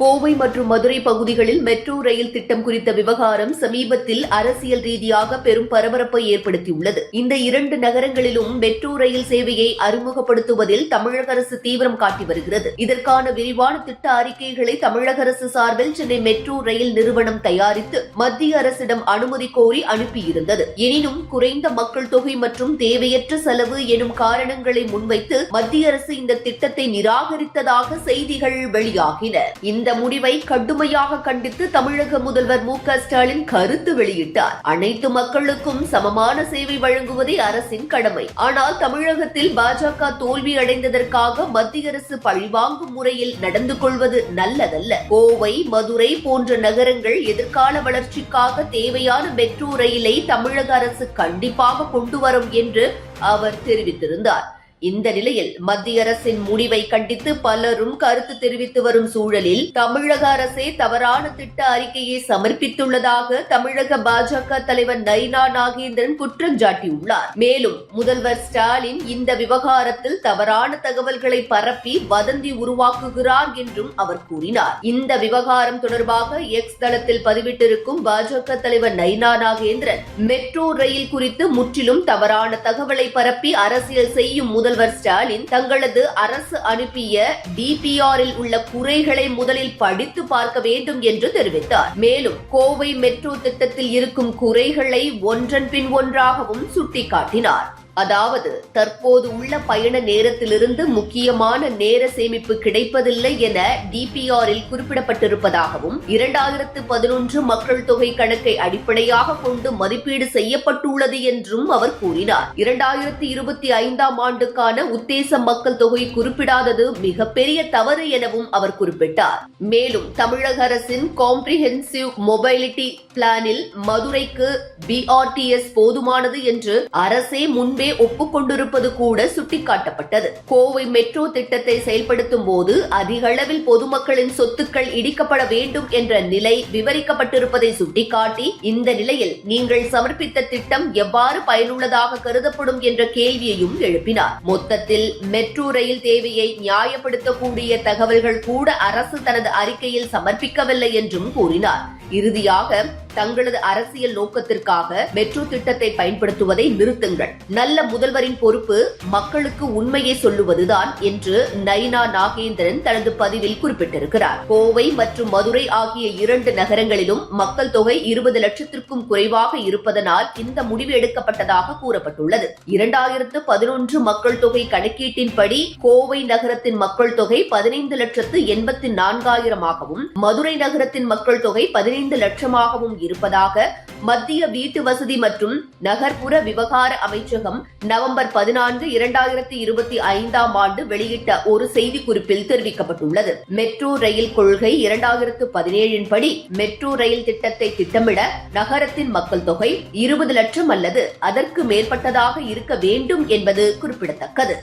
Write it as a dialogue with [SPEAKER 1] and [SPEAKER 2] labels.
[SPEAKER 1] கோவை மற்றும் மதுரை பகுதிகளில் metro rail திட்டம் குறித்த விவகாரம் சமீபத்தில் அரசியல் ரீதியாக பெரும் பரபரப்பை ஏற்படுத்தியுள்ளது. இந்த இரண்டு நகரங்களிலும் மெட்ரோ ரயில் சேவையை அறிமுகப்படுத்துவதில் தமிழக அரசு தீவிரம் காட்டி வருகிறது. இதற்கான விரிவான திட்ட அறிக்கைகளை தமிழக அரசு சார்பில் சென்னை மெட்ரோ ரயில் நிறுவனம் தயாரித்து மத்திய அரசிடம் அனுமதி கோரி அனுப்பியிருந்தது. எனினும் குறைந்த மக்கள் தொகை மற்றும் தேவையற்ற செலவு எனும் காரணங்களை முன்வைத்து மத்திய அரசு இந்த திட்டத்தை நிராகரித்ததாக செய்திகள் வெளியாகின. இந்த முடிவை கடுமையாக கண்டித்து தமிழக முதல்வர் மு ஸ்டாலின் கருத்து வெளியிட்டார். அனைத்து மக்களுக்கும் சமமான சேவை வழங்குவதே அரசின் கடமை. ஆனால் தமிழகத்தில் பாஜக தோல்வி அடைந்ததற்காக மத்திய அரசு பழிவாங்கும் முறையில் நடந்து கொள்வது நல்லதல்ல. கோவை மதுரை போன்ற நகரங்கள் எதிர்கால வளர்ச்சிக்காக தேவையான மெட்ரோ ரயிலை தமிழக அரசு கண்டிப்பாக கொண்டு வரும் என்று அவர் தெரிவித்திருந்தார். இந்த நிலையில் மத்திய அரசின் முடிவை கண்டித்து பலரும் கருத்து தெரிவித்து வரும் சூழலில் தமிழக அரசே தவறான திட்ட அறிக்கையை சமர்ப்பித்துள்ளதாக தமிழக பாஜக தலைவர் நைனா நாகேந்திரன் குற்றம் சாட்டியுள்ளார். மேலும் முதல்வர் ஸ்டாலின் இந்த விவகாரத்தில் தவறான தகவல்களை பரப்பி வதந்தி உருவாக்குகிறார் என்றும் அவர் கூறினார். இந்த விவகாரம் தொடர்பாக எக்ஸ் தளத்தில் பதிவிட்டிருக்கும் பாஜக தலைவர் நைனா நாகேந்திரன் மெட்ரோ ரயில் குறித்து முற்றிலும் தவறான தகவலை பரப்பி அரசியல் செய்யும் முதல் முதல்வர் ஸ்டாலின் தங்களது அரசு அனுப்பிய டிபிஆரில் உள்ள குறைகளை முதலில் படித்து பார்க்க வேண்டும் என்று தெரிவித்தார். மேலும் கோவை மெட்ரோ திட்டத்தில் இருக்கும் குறைகளை ஒன்றன் பின் ஒன்றாகவும் சுட்டிக்காட்டினார். அதாவது தற்போது உள்ள பயண நேரத்திலிருந்து முக்கியமான நேர சேமிப்பு கிடைப்பதில்லை என டிபிஆரில் குறிப்பிடப்பட்டிருப்பதாகவும் இரண்டாயிரத்து பதினொன்று மக்கள் தொகை கணக்கை அடிப்படையாக கொண்டு மதிப்பீடு செய்யப்பட்டுள்ளது என்றும் அவர் கூறினார். இரண்டாயிரத்தி இருபத்தி ஐந்தாம் ஆண்டுக்கான உத்தேச மக்கள் தொகை குறிப்பிடாதது மிகப்பெரிய தவறு எனவும் அவர் குறிப்பிட்டார். மேலும் தமிழக அரசின் காம்ப்ரிஹென்சிவ் மொபைலிட்டி பிளானில் மதுரைக்கு பிஆர்டிஎஸ் போதுமானது என்று அரசே முன்பே ஒப்புக்கொண்டிருப்பது கூட சுட்டிக்காட்டப்பட்டது. கோவை மெட்ரோ திட்டத்தை செயல்படுத்தும் போது அதிக அளவில் பொதுமக்களின் சொத்துக்கள் இடிக்கப்பட வேண்டும் என்ற நிலை விவரிக்கப்பட்டிருப்பதை சுட்டிக்காட்டி இந்த நிலையில் நீங்கள் சமர்ப்பித்த திட்டம் எவ்வாறு பயனுள்ளதாக கருதப்படும் என்ற கேள்வியையும் எழுப்பினார். மொத்தத்தில் மெட்ரோ ரயில் தேவையை நியாயப்படுத்தக்கூடிய தகவல்கள் கூட அரசு தனது அறிக்கையில் சமர்ப்பிக்கவில்லை என்றும் கூறினார். இறுதியாக தங்களது அரசியல் நோக்கத்திற்காக மெட்ரோ திட்டத்தை பயன்படுத்துவதை நிறுத்துங்கள். நல்ல நல்ல முதல்வரின் பொறுப்பு மக்களுக்கு உண்மையை சொல்லுவதுதான் என்று நயினா நாகேந்திரன் தனது பதிவில் குறிப்பிட்டிருக்கிறார். கோவை மற்றும் மதுரை ஆகிய இரண்டு நகரங்களிலும் மக்கள் தொகை இருபது லட்சத்திற்கும் குறைவாக இருப்பதனால் இந்த முடிவு எடுக்கப்பட்டதாக கூறப்பட்டுள்ளது. இரண்டாயிரத்து பதினொன்று மக்கள் தொகை கணக்கீட்டின்படி கோவை நகரத்தின் மக்கள் தொகை பதினைந்து லட்சத்து எண்பத்தி நான்காயிரமாகவும் மதுரை நகரத்தின் மக்கள் தொகை பதினைந்து லட்சமாகவும் இருப்பதாக மத்திய வீட்டு வசதி மற்றும் நகர்ப்புற விவகார அமைச்சகம் நவம்பர் பதினான்கு இரண்டாயிரத்தி இருபத்தி ஐந்தாம் ஆண்டு வெளியிட்ட ஒரு செய்திக்குறிப்பில் தெரிவிக்கப்பட்டுள்ளது. மெட்ரோ ரயில் கொள்கை இரண்டாயிரத்து பதினேழின் படி மெட்ரோ ரயில் திட்டத்தை திட்டமிட நகரத்தின் மக்கள் தொகை இருபது லட்சம் அல்லது அதற்கு மேற்பட்டதாக இருக்க வேண்டும் என்பது குறிப்பிடத்தக்கது.